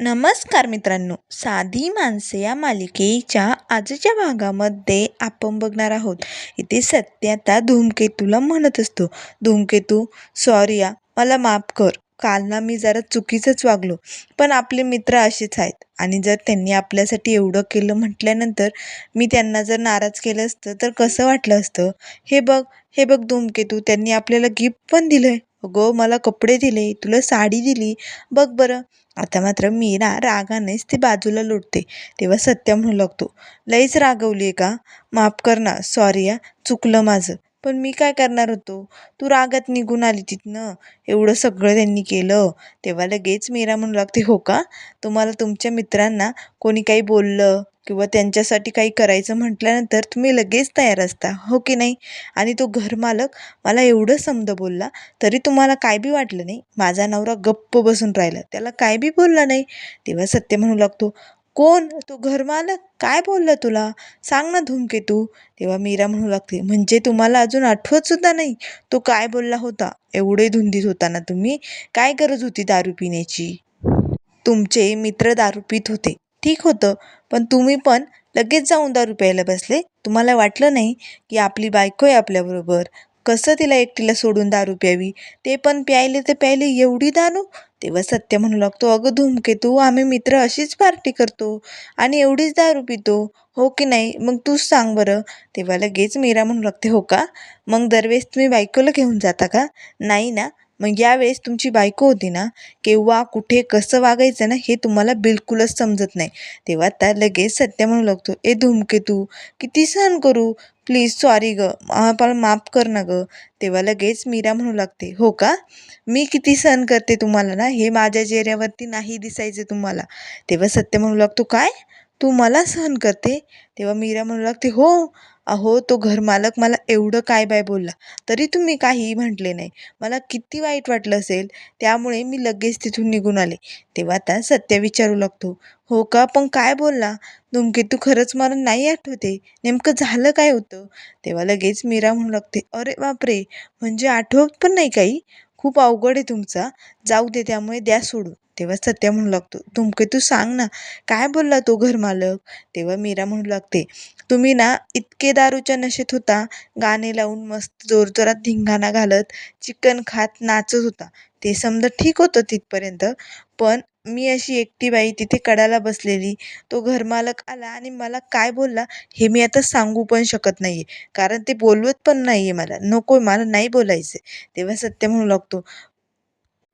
नमस्कार मित्रांनो साधी माणसे या मालिकेच्या आजच्या भागामध्ये आपण बघणार आहोत. इथे सत्य आता धूमकेतूला म्हणत असतो. धूमकेतू सॉरी या मला माफ कर. काल ना मी जरा चुकीचंच वागलो. पण आपले मित्र असेच आहेत. आणि जर त्यांनी आपल्यासाठी एवढं केलं म्हटल्यानंतर मी त्यांना जर नाराज केलं असतं तर कसं वाटलं असतं? हे बघ हे बघ धूमकेतू त्यांनी आपल्याला गिफ्ट पण दिलं आहे अगं मला कपडे दिले तुला साडी दिली. बघ बरं. आता मात्र मी ना रागानेच ती बाजूला लोटते. तेव्हा सत्य म्हणू लागतो लईच रागवली आहे का? माफ कर ना. सॉरी या चुकलं माझं. पण मी काय करणार होतो? तू रागात निघून आली तिथनं. एवढं सगळं त्यांनी केलं. तेव्हा लगेच मीरा म्हणू लागते हो का? तुम्हाला तुमच्या मित्रांना कोणी काही बोललं? किंवा त्यांच्यासाठी काही करायचं म्हटल्यानंतर तुम्ही लगेच तयार असता. हो की नाही? आणि तो घरमालक मला एवढं समज बोलला तरी तुम्हाला काय बी वाटलं नाही. माझा नवरा गप्प बसून राहिला. त्याला काय बी बोलला नाही. तेव्हा सत्य म्हणू लागतो कोण? तो घरमालक काय बोलला तुला? सांग ना धूमकेतू तेव्हा मीरा म्हणू लागते म्हणजे तुम्हाला अजून आठवत सुद्धा नाही? तो काय बोलला होता? एवढे धुंदीत होता ना तुम्ही काय गरज होती दारू पिण्याची? तुमचे मित्र दारू पित होते. ठीक होतं. पण तुम्ही पण लगेच जाऊन दारू प्यायला बसले. तुम्हाला वाटलं नाही की आपली बायको आहे आपल्याबरोबर कसं तिला एकटीला सोडून दारू प्यावी? ते पण प्यायले तर प्यायले. एवढी दारू तेव्हा सत्य म्हणू लागतो अगं धूमकेतू आम्ही मित्र अशीच पार्टी करतो आणि एवढीच दारू पितो. हो की नाही? मग तूच सांग बरं. तेव्हा लगेच मीरा म्हणू लागते हो का? मग दरवेळेस तुम्ही बायकोला घेऊन जाता का? नाही ना. मग यावेळेस तुमची बायको होती ना केव्हा कुठे कसं वागायचं ना हे तुम्हाला बिलकुलच समजत नाही. तेव्हा त्या लगेच सत्य म्हणू लागतो ए धूमकेतू किती सहन करू? प्लीज सॉरी ग मला माफ कर ना ग. तेव्हा लगेच मीरा म्हणू लागते हो का? मी किती सहन करते तुम्हाला ना? हे माझ्या चेहऱ्यावरती नाही दिसायचे तुम्हाला. तेव्हा सत्य म्हणू लागतो काय? तू मला सहन करते? तेव्हा मीरा म्हणू लागते हो अहो तो घरमालक मला एवढं काय बाय बोलला? तरी तुम्ही काहीही म्हटले नाही. मला किती वाईट वाटलं असेल त्यामुळे मी लगेच तिथून निघून आले. तेव्हा आता सत्य विचारू लागतो हो का? पण काय बोलला? धूमकेतू खरंच मला नाही आठवते? नेमकं झालं काय होतं? तेव्हा लगेच मीरा म्हणू लागते अरे बापरे! म्हणजे आठवत पण नाही काही? खूप अवघड आहे तुमचा. जाऊ दे त्यामुळे द्या सोडून. तेव्हा सत्या म्हणू लागतो. धूमकेतू सांग ना काय बोलला तो घरमालक तेव्हा मीरा म्हणू लागते तुम्ही ना इतके दारूच्या नशेत होता गाणे लावून मस्त जोरजोरात धिंगाणा घालत चिकन खात नाचत होता. ते समजा ठीक होतं तिथपर्यंत पण मी अशी एकटी बाई तिथे कडाला बसलेली. तो घरमालक आला आणि मला काय बोलला हे मी आता सांगू पण शकत नाही आहे कारण ते बोलवत पण नाही आहे मला. नको मला नाही बोलायचं तेव्हा सत्य म्हणू लागतो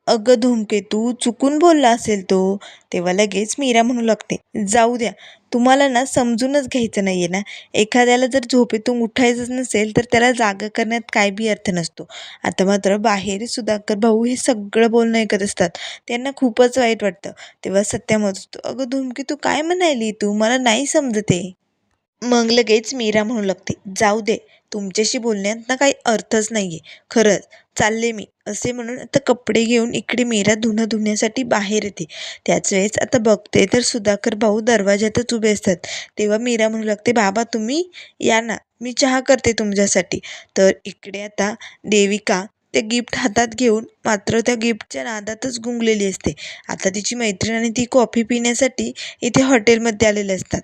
अगं धूमकेतू चुकून बोलला असेल तो. तेव्हा लगेच मीरा म्हणू लागते जाऊ द्या तुम्हाला ना समजूनच घ्यायचं नाही आहे ना. एखाद्याला जर झोपेतून उठायचंच नसेल तर त्याला जागा करण्यात काय बी अर्थ नसतो. आता मात्र बाहेर सुधाकर भाऊ हे सगळं बोलणं ऐकत असतात. त्यांना खूपच वाईट वाटतं. तेव्हा सत्या म्हणत असतो अगं धूमकेतू काय म्हणायली तू मला नाही समजते. मग लगेच मीरा म्हणू लागते जाऊ दे तुमच्याशी बोलण्यात ना काही अर्थच नाही आहे खरंच चालले मी असे म्हणून आता कपडे घेऊन इकडे मेरा धुणं धुण्यासाठी बाहेर येते. त्याच वेळेस आता बघते तर सुधाकर भाऊ दरवाज्यातच उभे असतात. तेव्हा मीरा म्हणू लागते बाबा तुम्ही या ना मी चहा करते तुमच्यासाठी. तर इकडे आता देविका ते गिफ्ट हातात घेऊन मात्र त्या गिफ्टच्या नादातच गुंगलेली असते. आता तिची मैत्रीण आणि ती कॉफी पिण्यासाठी इथे हॉटेलमध्ये आलेले असतात.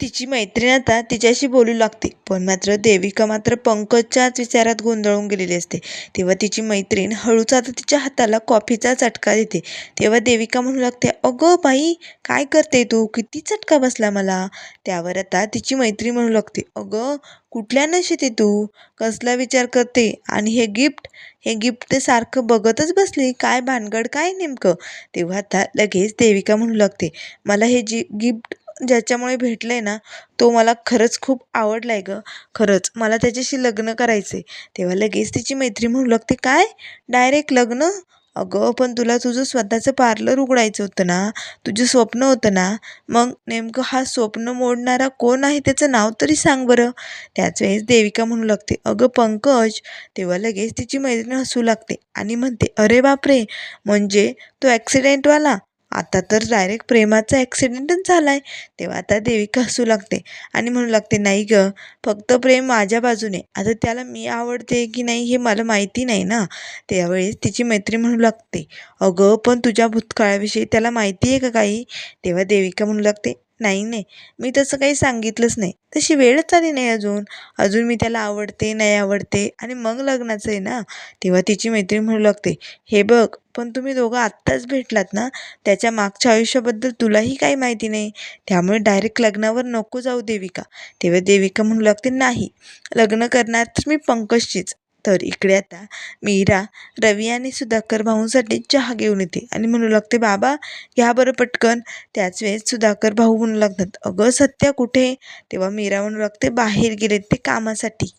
तिची मैत्रीण आता तिच्याशी बोलू लागते. पण मात्र देविका मात्र पंकजच्याच विचारात गोंधळून गेलेली असते. तेव्हा तिची मैत्रीण हळूच आता तिच्या हाताला कॉफीचा चटका देते. तेव्हा देविका म्हणू लागते अगं बाई काय करते तू? किती चटका बसला मला? त्यावर आता तिची मैत्रीण म्हणू लागते अगं कुठल्या नशेत तू? कसला विचार करते? आणि हे गिफ्ट? हे गिफ्ट ते सारखं बघतच बसले? काय भानगड? काय नेमकं? तेव्हा आता लगेच देविका म्हणू लागते मला हे जी गिफ्ट ज्याच्यामुळे भेटलं आहे ना तो मला खरंच खूप आवडला आहे गं. खरंच मला त्याच्याशी लग्न करायचं आहे तेव्हा लगेच तिची मैत्री म्हणू लागते काय? डायरेक्ट लग्न? अगं पण तुला तुझं स्वतःचं पार्लर उघडायचं होतं ना तुझं स्वप्न होतं ना मग नेमकं हा स्वप्न मोडणारा कोण आहे त्याचं नाव तरी सांग बरं. त्याच वेळेस देविका म्हणू लागते अगं पंकज. तेव्हा लगेच तिची मैत्रीण हसू लागते आणि म्हणते अरे बापरे म्हणजे तो ॲक्सिडेंटवाला आता तर डायरेक्ट प्रेमाचा ॲक्सिडेंटच झाला आहे तेव्हा आता देविका हसू लागते आणि म्हणू लागते नाही गं फक्त प्रेम माझ्या बाजूने. आता त्याला मी आवडते की नाही हे मला माहिती नाही ना. त्यावेळेस तिची मैत्री म्हणू लागते अगं पण तुझ्या भूतकाळाविषयी त्याला माहिती आहे का काही? तेव्हा देविका म्हणू लागते नाही नाही. मी तसं काही सांगितलंच नाही. तशी वेळच आली नाही अजून. अजून मी त्याला आवडते नाही आवडते आणि मग लग्नाचं आहे ना तेव्हा तिची मैत्रीण म्हणू लागते हे बघ पण तुम्ही दोघं आत्ताच भेटलात ना त्याच्या मागच्या आयुष्याबद्दल तुलाही काही माहिती नाही. त्यामुळे डायरेक्ट लग्नावर नको जाऊ देविका. तेव्हा देविका म्हणू लागते नाही. लग्न करणार तर मी पंकजचीच. तर इकडे आता मीरा रवी आणि सुधाकर भाऊंसाठी चहा घेऊन येते आणि म्हणू लागते बाबा घ्या बरं पटकन. त्याच वेळेस सुधाकर भाऊ म्हणू लागतात अगं सत्या कुठे तेव्हा मीरा म्हणू लागते बाहेर गेलेत ते कामासाठी.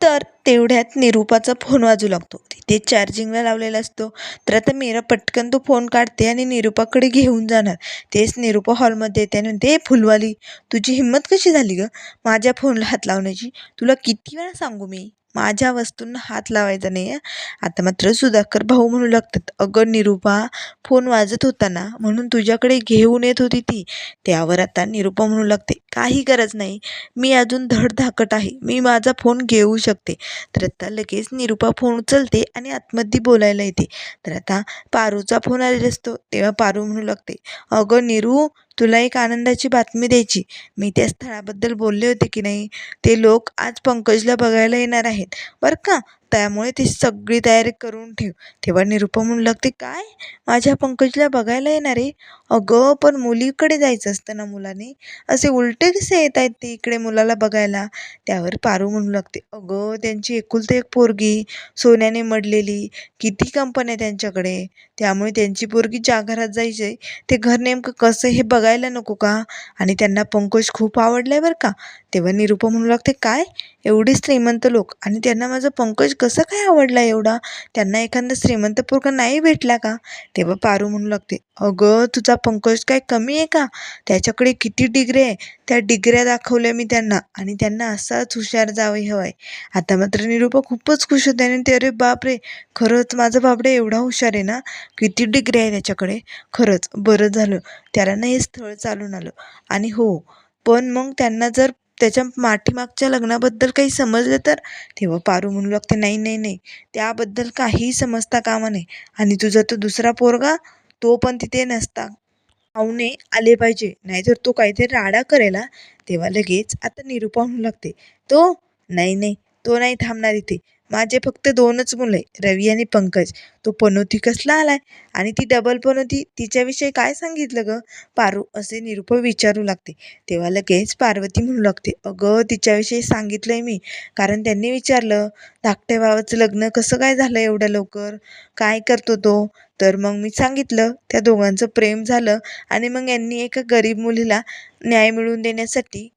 तर तेवढ्यात निरूपाचा फोन वाजू लागतो. तिथे चार्जिंगला लावलेला असतो. तर आता मीरा पटकन तो फोन काढते आणि निरूपाकडे घेऊन जाणार. तेच निरूपा हॉलमध्ये येते आणि म्हणते फुलवाली तुझी हिंमत कशी झाली गं? माझ्या फोनला हात लावण्याची. तुला किती वेळा सांगू मी? माझ्या वस्तूंना हात लावायचा नाही आहे आता मात्र सुधाकर भाऊ म्हणू लागतात अगं निरूपा फोन वाजत होता ना म्हणून तुझ्याकडे घेऊन येत होती ती. त्यावर आता निरूपा म्हणू लागते काही गरज नाही मी अजून धडधाकट आहे मी माझा फोन घेऊ शकते. तर आता लगेच निरूपा फोन उचलते आणि आतमध्ये बोलायला येते. तर आता पारूचा फोन आलेला असतो तेव्हा पारू म्हणू लागते अगं निरू तुला एक आनंदाची बातमी द्यायची. मी त्या स्थळाबद्दल बोलले होते की नाही? ते लोक आज पंकजला बघायला येणार आहेत. बरं का? त्यामुळे ती सगळी तयारी करून ठेव. तेव्हा निरुपा म्हणू लागते काय? माझ्या पंकजला बघायला येणार? आहे अगं पण मुलीकडे जायचं असतं ना मुलाने? असे उलटे कसे येत आहेत ते इकडे मुलाला बघायला? त्यावर पारू म्हणू लागते अगं त्यांची एकुलती एक पोरगी सोन्याने मडलेली किती कंपन्या त्यांच्याकडे? त्यामुळे त्यांची पोरगी ज्या घरात जायचे ते घर नेमकं कसं हे बघायला नको का? आणि त्यांना पंकज खूप आवडलं आहे बरं का? तेव्हा निरुपा म्हणू लागते काय? एवढे श्रीमंत लोक आणि त्यांना माझा पंकज कसं काय आवडला एवढा? त्यांना एखादा श्रीमंत पोरगा नाही भेटला का? तेव्हा पारू म्हणू लागते अगं तुझा पंकज काय कमी आहे का? त्याच्याकडे किती डिग्री आहे? त्या डिग्र्या दाखवल्या मी त्यांना आणि त्यांना असाच हुशार जावे हवं आहे आता मात्र निरुपा खूपच खुश होते आणि ते अरे बापरे! खरंच माझा बापडे एवढा हुशार आहे ना? किती डिग्री आहे त्याच्याकडे? खरंच बरं झालं. त्याला ना हे स्थळ चालून आलं आणि हो पण मग त्यांना जर त्याच्या पाठीमागच्या लग्नाबद्दल काही समजलं तर? तेव्हा पारू म्हणू लागते नाही नाही नाही. त्याबद्दल काहीही समजता कामा नये. आणि तुझा तो दुसरा पोरगा तो पण तिथे नसता. पाहुणे आले पाहिजे. नाहीतर तो काहीतरी राडा करेला तेव्हा लगेच आता निरूपा म्हणू लागते तो? नाही नाही. तो नाही थांबणार इथे. माझे फक्त दोनच मुलं आहे रवी आणि पंकज. तो पनोती कसला आलाय? आणि ती डबल पनोती तिच्याविषयी काय सांगितलं गं? पारू असे निरूपा विचारू लागते. तेव्हा लगेच पार्वती म्हणू लागते अगं तिच्याविषयी सांगितलंय मी. कारण त्यांनी विचारलं धाकट्या भावाचं लग्न कसं काय झालं एवढ्या लवकर? काय करतो तो? तर मग मी सांगितलं त्या दोघांचं प्रेम झालं आणि मग यांनी एका गरीब मुलीला न्याय मिळवून देण्यासाठी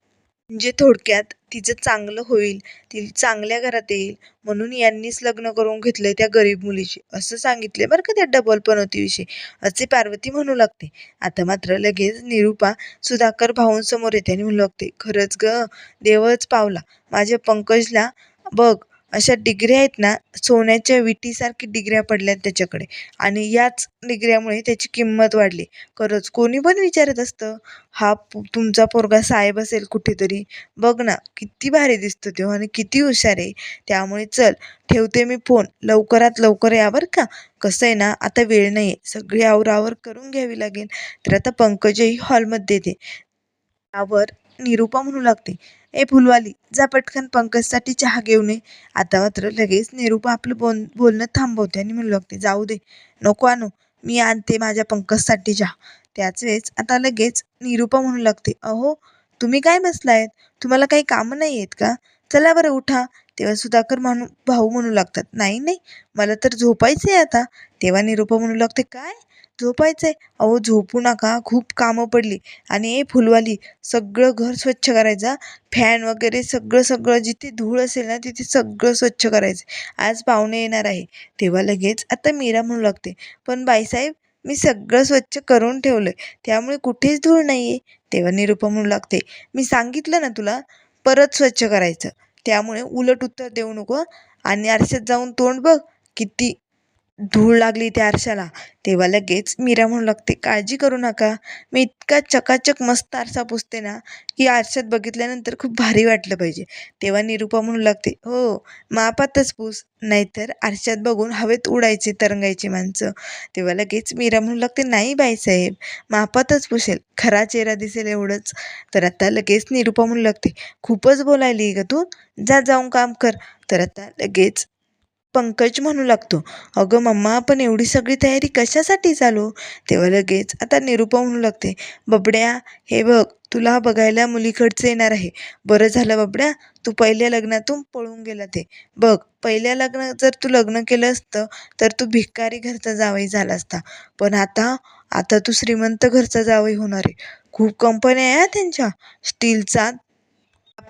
म्हणजे थोडक्यात तिचं चांगलं होईल ती चांगल्या घरात येईल म्हणून यांनीच लग्न करून घेतलं त्या गरीब मुलीशी. असं सांगितले बरं का त्या डबल पनोतीविषयी. असे पार्वती म्हणू लागते. आता मात्र लगेच निरूपा सुधाकर भाऊंसमोर येते आणि म्हणू लागते खरंच ग देवच पावला. माझ्या पंकजला बघ अशा डिग्र्या आहेत ना सोन्याच्या विटीसारखी डिग्र्या पडल्यात त्याच्याकडे. आणि याच डिग्र्यामुळे त्याची किंमत वाढली. खरंच कोणी पण विचारत असतं हा तुमचा पोरगा साहेब असेल कुठेतरी. बघ ना किती भारी दिसतो तो आणि किती हुशार आहे. त्यामुळे चल ठेवते मी फोन. लवकरात लवकर या बरं का. कसं आहे ना आता वेळ नाही आहे सगळी आवरावर करून घ्यावी लागेल. तर आता पंकजही हॉलमध्ये येते. त्यावर निरूपा म्हणू लागते. ए फुलवाली जा पटकन पंकजसाठी चहा घेऊन ये. आता मात्र लगेच निरूपा आपलं बोल बोलणं थांबवते आणि म्हणू लागते जाऊ दे. नको आणू मी आणते माझ्या पंकजसाठी चहा. त्याच वेळेस आता लगेच निरूपा म्हणू लागते अहो तुम्ही काय बसलायत? तुम्हाला काही कामं नाही आहेत का? चला बरं उठा. तेव्हा सुधाकर म्हणू भाऊ म्हणू लागतात नाही नाही मला तर झोपायचं आहे आता. तेव्हा निरूपा म्हणू लागते काय? झोपायचं आहे अहो झोपू नका. खूप कामं पडली. आणि ए फुलवाली सगळं घर स्वच्छ करायचं फॅन वगैरे सगळं सगळं जिथे धूळ असेल ना तिथे सगळं स्वच्छ करायचं. आज पाहुणे येणार आहे. तेव्हा लगेच आता मीरा म्हणू लागते पण बाईसाहेब मी सगळं स्वच्छ करून ठेवलं आहे त्यामुळे कुठेच धूळ नाही आहे तेव्हा निरुपा म्हणू लागते मी सांगितलं ना तुला परत स्वच्छ करायचं. त्यामुळे उलट उत्तर देऊ नको आणि आरशात जाऊन तोंड बघ किती धूळ लागली त्या आरशाला. तेव्हा लगेच मीरा म्हणू लागते काळजी करू नका. मी इतका चकाचक मस्त आरसा पुसते ना की आरशात बघितल्यानंतर खूप भारी वाटलं पाहिजे. तेव्हा निरूपा म्हणू लागते हो मापातच पूस नाहीतर आरशात बघून हवेत उडायचे तरंगायचे माणसं. तेव्हा लगेच मीरा म्हणू लागते नाही बाईसाहेब मापातच पुसेल. खरा चेहरा दिसेल एवढंच. तर आता लगेच निरूपा म्हणू लागते खूपच बोलायली ग तू. जा जाऊन काम कर. तर आता लगेच पंकज म्हणू लागतो अगं मम्मा आपण एवढी सगळी तयारी कशासाठी चालू? तेव्हा लगेच आता निरूपा म्हणू लागते बबड्या हे बघ तुला बघायला मुलीकडचं येणार आहे. बरं झालं बबड्या तू पहिल्या लग्नातून पळून गेला ते. बघ पहिल्या लग्नात जर तू लग्न केलं असतं तर तू भिकारी घरचा जावई झाला असता. पण आता आता तू श्रीमंत घरचा जावई होणार आहे. खूप कंपन्या आहे त्यांच्या. स्टीलचा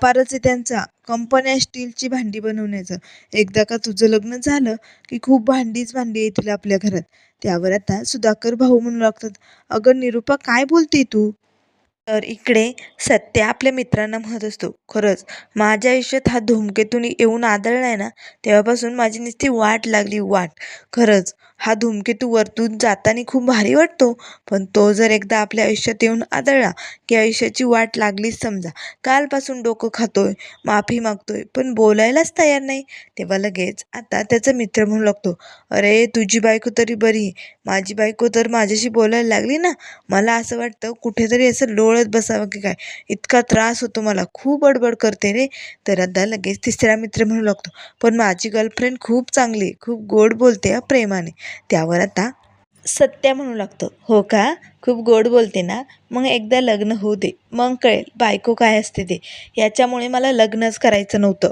व्यापारच आहे त्यांचा कंपन्या स्टीलची भांडी बनवण्याचं. एकदा का तुझं लग्न झालं की खूप भांडीच भांडी येतील आपल्या घरात. त्यावर आता सुधाकर भाऊ म्हणू लागतात अगं निरूपा काय बोलते तू? तर इकडे सत्या आपल्या मित्रांना म्हणत असतो खरंच माझ्या आयुष्यात हा धूमकेतून येऊन आदळलाय ना तेव्हापासून माझी नुसती वाट लागली वाट. खरंच हा धूमकेतू वरतून जाताना खूप भारी वाटतो पण तो जर एकदा आपल्या आयुष्यात येऊन आदळला की आयुष्याची वाट लागलीच समजा. कालपासून डोकं खातोय माफी मागतोय पण बोलायलाच तयार नाही. तेव्हा लगेच आता त्याचा मित्र म्हणू लागतो अरे तुझी बायको तरी बरी माझी बायको तर माझ्याशी बोलायला लागली ना. मला असं वाटतं कुठेतरी असं लोळ पळत बसावं की काय? इतका त्रास होतो मला. खूप बडबड करते रे. तर आता लगेच तिसरा मित्र म्हणू लागतो. पण माझी गर्लफ्रेंड खूप चांगली खूप गोड बोलते हा प्रेमाने. त्यावर आता सत्या म्हणू लागतो. हो का? खूप गोड बोलते ना? मग एकदा लग्न होऊ दे. मग कळेल बायको काय असते ते. याच्यामुळे मला लग्नच करायचं नव्हतं.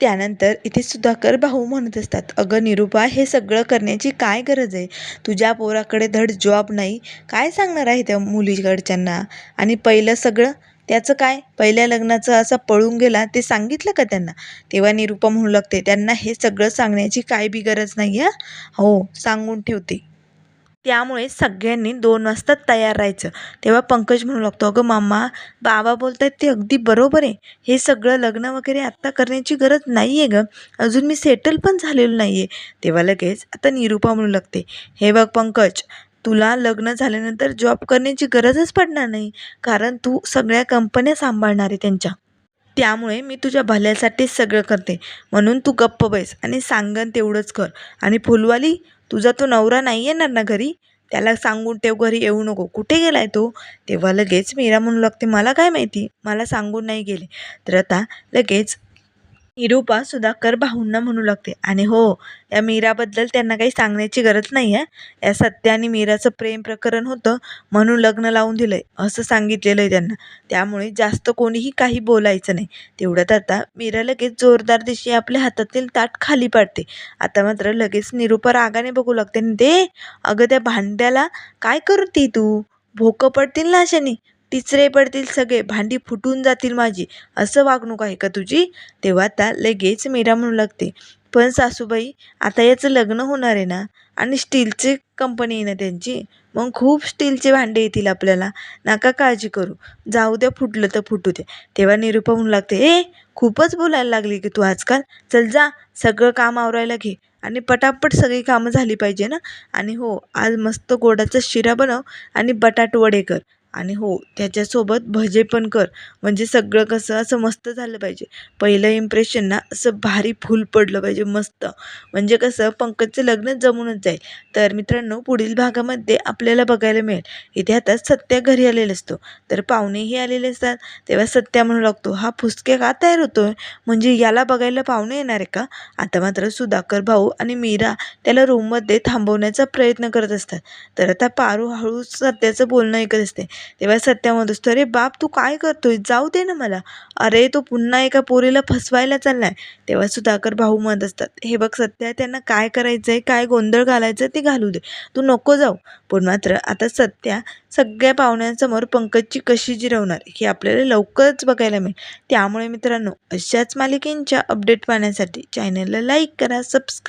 त्यानंतर इथे सुधाकर भाऊ म्हणत असतात अगं निरूपा हे सगळं करण्याची काय गरज आहे? तुझ्या पोराकडे धड जॉब नाही. काय सांगणार आहे त्या मुलीकडच्यांना? आणि पहिलं सगळं? त्याचं काय? पहिल्या लग्नाचं असं पळून गेला ते सांगितलं का त्यांना? तेव्हा निरूपा म्हणू लागते त्यांना हे सगळं सांगण्याची काय बी गरज नाही हा? हो सांगून ठेवते. त्यामुळे सगळ्यांनी दोन वाजता तयार राहायचं. तेव्हा पंकज म्हणू लागतो अगं मामा बाबा बोलत आहेत ते अगदी बरोबर आहे. हे सगळं लग्न वगैरे आत्ता करण्याची गरज नाही आहे गं. अजून मी सेटल पण झालेलो नाही आहे तेव्हा लगेच आता निरूपा म्हणू लागते हे बघ पंकज तुला लग्न झाल्यानंतर जॉब करण्याची गरजच पडणार नाही कारण तू सगळ्या कंपन्या सांभाळणार आहे त्यांच्या. त्यामुळे मी तुझ्या भल्यासाठीच सगळं करते. म्हणून तू गप्प बैस आणि सांगन तेवढंच कर. आणि फुलवाली तुझा तो नवरा नाही येणार ना घरी? त्याला सांगून ठेव घरी येऊ नको. कुठे गेलाय तो? तेव्हा लगेच मीरा म्हणू लागते मला काय माहिती? मला सांगून नाही गेले. तर आता लगेच निरूपा सुधाकर भाऊंना म्हणू लागते. आणि हो या मीराबद्दल त्यांना काही सांगण्याची गरज नाही आहे या सत्या आणि मीराचं प्रेम प्रकरण होतं म्हणून लग्न लावून दिलं आहे असं सांगितलेलं आहे त्यांना. त्यामुळे जास्त कोणीही काही बोलायचं नाही. तेवढ्यात आता मीरा लगेच जोरदार दिशी आपल्या हातातील ताट खाली पाडते. आता मात्र लगेच निरूपा रागाने बघू लागते. आणि दे अगं त्या भांड्याला काय करते तू? भोकं पडतील ना अशाने. टिचरे पडतील सगळे भांडी फुटून जातील माझी. असं वागणूक आहे का तुझी? तेव्हा आता लगेच मीरा म्हणू लागते. पण सासूबाई आता याचं लग्न होणार आहे ना? आणि स्टीलची कंपनी आहे ना त्यांची? मग खूप स्टीलचे भांडे येतील आपल्याला. नका काळजी करू. जाऊ द्या फुटलं तर फुटू द्या तेव्हा निरूपा म्हणू लागते ए खूपच बोलायला लागली की तू आजकाल. चल जा सगळं काम आवरायला घे. आणि पटापट सगळी कामं झाली पाहिजे ना? आणि हो आज मस्त गोडाचा शिरा बनव आणि बटाट वडे कर. आणि हो त्याच्यासोबत भजे पण कर. म्हणजे सगळं कसं असं मस्त झालं पाहिजे. पहिलं इम्प्रेशन ना असं भारी फुल पडलं पाहिजे मस्त. म्हणजे कसं पंकजचं लग्न जमूनच जाईल. तर मित्रांनो पुढील भागामध्ये आपल्याला बघायला मिळेल. इथे आता सत्या घरी आलेला असतो. तर पाहुणेही आलेले असतात. तेव्हा सत्या म्हणू लागतो हा फुसके का तयार होतो म्हणजे याला बघायला पाहुणे येणार आहे का? आता मात्र सुधाकर भाऊ आणि मीरा त्याला रूममध्ये थांबवण्याचा प्रयत्न करत असतात. तर आता पारू हळू सत्याचं बोलणं ऐकत असते. तेव्हा सत्या म्हणत असतो अरे बाप तू काय करतोय? जाऊ दे ना मला. अरे तो पुन्हा एका पोरीला फसवायला चाललाय. तेव्हा सुधाकर भाऊ म्हणत असतात हे बघ सत्या त्यांना काय करायचं आहे काय गोंधळ घालायचं ते घालू दे. तू नको जाऊ. पण मात्र आता सत्या सगळ्या पाहुण्यांसमोर पंकजची कशी जिरवणार हे आपल्याला लवकरच बघायला मिळेल. त्यामुळे मित्रांनो अशाच मालिकेंच्या अपडेट पाहण्यासाठी चॅनलला लाईक करा सबस्क्राईब